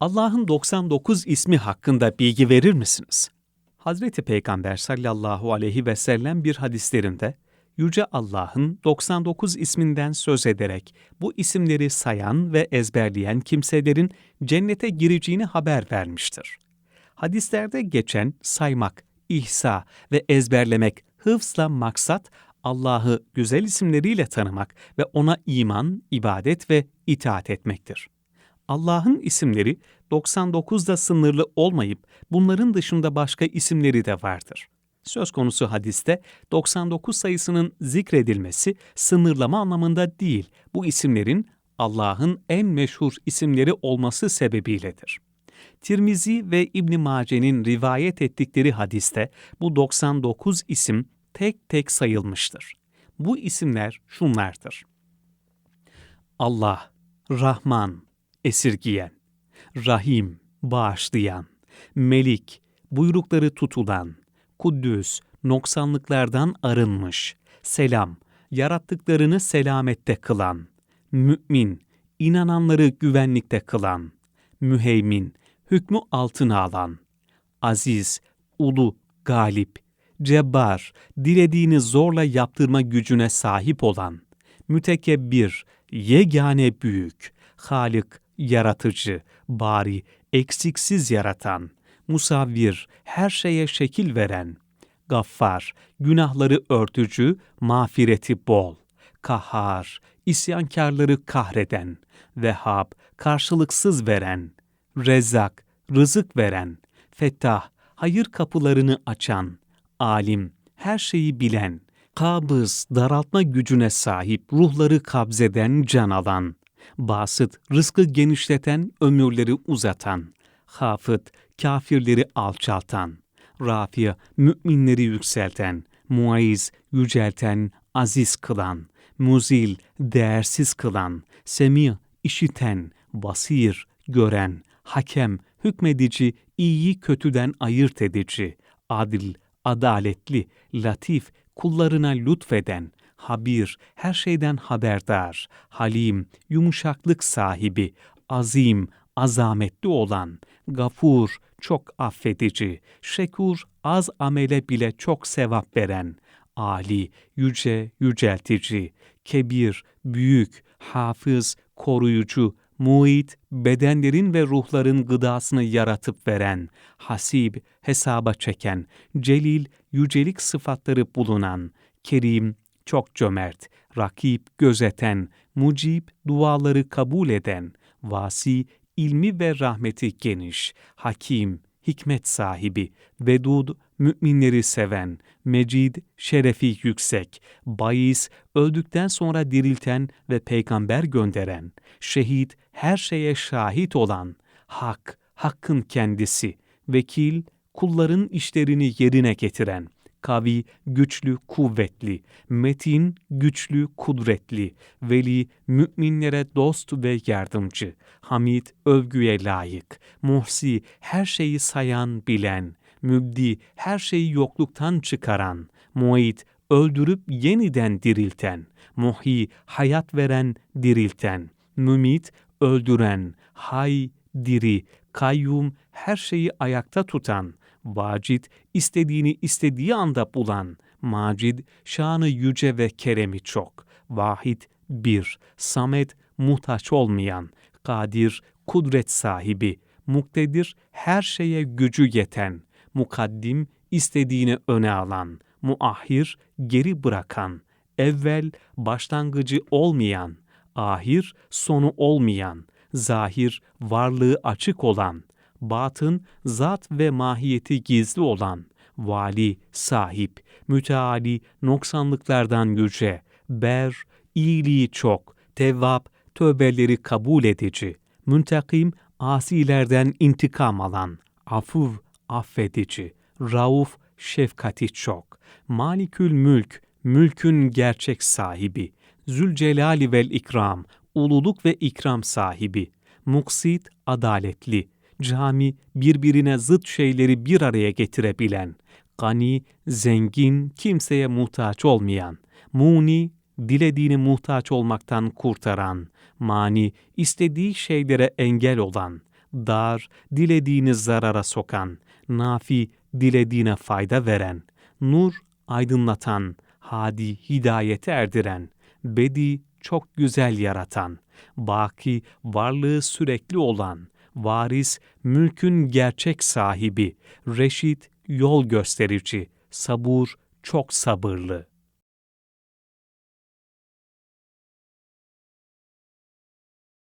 Allah'ın 99 ismi hakkında bilgi verir misiniz? Hazreti Peygamber sallallahu aleyhi ve sellem bir hadislerinde Yüce Allah'ın 99 isminden söz ederek bu isimleri sayan ve ezberleyen kimselerin cennete gireceğini haber vermiştir. Hadislerde geçen saymak, ihsa ve ezberlemek hıfzla maksat Allah'ı güzel isimleriyle tanımak ve ona iman, ibadet ve itaat etmektir. Allah'ın isimleri 99'da sınırlı olmayıp bunların dışında başka isimleri de vardır. Söz konusu hadiste 99 sayısının zikredilmesi sınırlama anlamında değil, bu isimlerin Allah'ın en meşhur isimleri olması sebebiyledir. Tirmizi ve İbn Mace'nin rivayet ettikleri hadiste bu 99 isim tek tek sayılmıştır. Bu isimler şunlardır. Allah, Rahman, esirgiyen, Rahim, bağışlayan, Melik, buyrukları tutulan, Kuddüs, noksanlıklardan arınmış, Selam, yarattıklarını selamette kılan, Mü'min, inananları güvenlikte kılan, Müheymin, hükmü altına alan, Aziz, ulu, galip, Cebbar, dilediğini zorla yaptırma gücüne sahip olan, Mütekebbir, yegane büyük, Halik, yaratıcı, bari, eksiksiz yaratan, musavvir, her şeye şekil veren, gaffar, günahları örtücü, mağfireti bol, kahhar, isyankarları kahreden, vehhab, karşılıksız veren, rezzak, rızık veren, fettah, hayır kapılarını açan, alim, her şeyi bilen, kabız, daraltma gücüne sahip, ruhları kabzeden, can alan, basıt, rızkı genişleten, ömürleri uzatan, hafıt, kafirleri alçaltan, rafi, müminleri yükselten, muayyiz, yücelten, aziz kılan, muzil, değersiz kılan, semi, işiten, basir, gören, hakem, hükmedici, iyiyi kötüden ayırt edici, adil, adaletli, latif, kullarına lütfeden, habir, her şeyden haberdar, halim, yumuşaklık sahibi, azim, azametli olan, gafur, çok affedici, şekur, az amele bile çok sevap veren, ali, yüce, yüceltici, kebir, büyük, hafız, koruyucu, muit, bedenlerin ve ruhların gıdasını yaratıp veren, hasib, hesaba çeken, celil, yücelik sıfatları bulunan, kerim, çok cömert, rakip, gözeten, mucib, duaları kabul eden, vasi, ilmi ve rahmeti geniş, hakim, hikmet sahibi, vedud, müminleri seven, mecid, şerefi yüksek, bayis, öldükten sonra dirilten ve peygamber gönderen, şehit, her şeye şahit olan, hak, hakkın kendisi, vekil, kulların işlerini yerine getiren, kavi, güçlü, kuvvetli, metin, güçlü, kudretli, veli, müminlere dost ve yardımcı, hamid, övgüye layık, muhsi, her şeyi sayan, bilen, mübdi, her şeyi yokluktan çıkaran, muayit, öldürüp yeniden dirilten, muhi, hayat veren, dirilten, mümit, öldüren, hay, diri, kayyum, her şeyi ayakta tutan, vacid, istediğini istediği anda bulan, macid, şanı yüce ve keremi çok, vahid, bir, samet, muhtaç olmayan, kadir, kudret sahibi, muktedir, her şeye gücü yeten, mukaddim, istediğini öne alan, muahhir, geri bırakan, evvel, başlangıcı olmayan, ahir, sonu olmayan, zahir, varlığı açık olan, batın, zat ve mahiyeti gizli olan, vali, sahip, müteali, noksanlıklardan yüce, ber, iyiliği çok, tevvap, tövbeleri kabul edici, müntakim, asilerden intikam alan, afuv, affedici, rauf, şefkati çok, malikül mülk, mülkün gerçek sahibi, zülcelali vel ikram, ululuk ve ikram sahibi, muksit, adaletli, cami, birbirine zıt şeyleri bir araya getirebilen, gani, zengin, kimseye muhtaç olmayan, muni, dilediğini muhtaç olmaktan kurtaran, mani, istediği şeylere engel olan, dar, dilediğini zarara sokan, nafi, dilediğine fayda veren, nur, aydınlatan, hadi, hidayete erdiren, bedi, çok güzel yaratan, baki, varlığı sürekli olan, varis, mülkün gerçek sahibi, reşit, yol gösterici, sabur, çok sabırlı.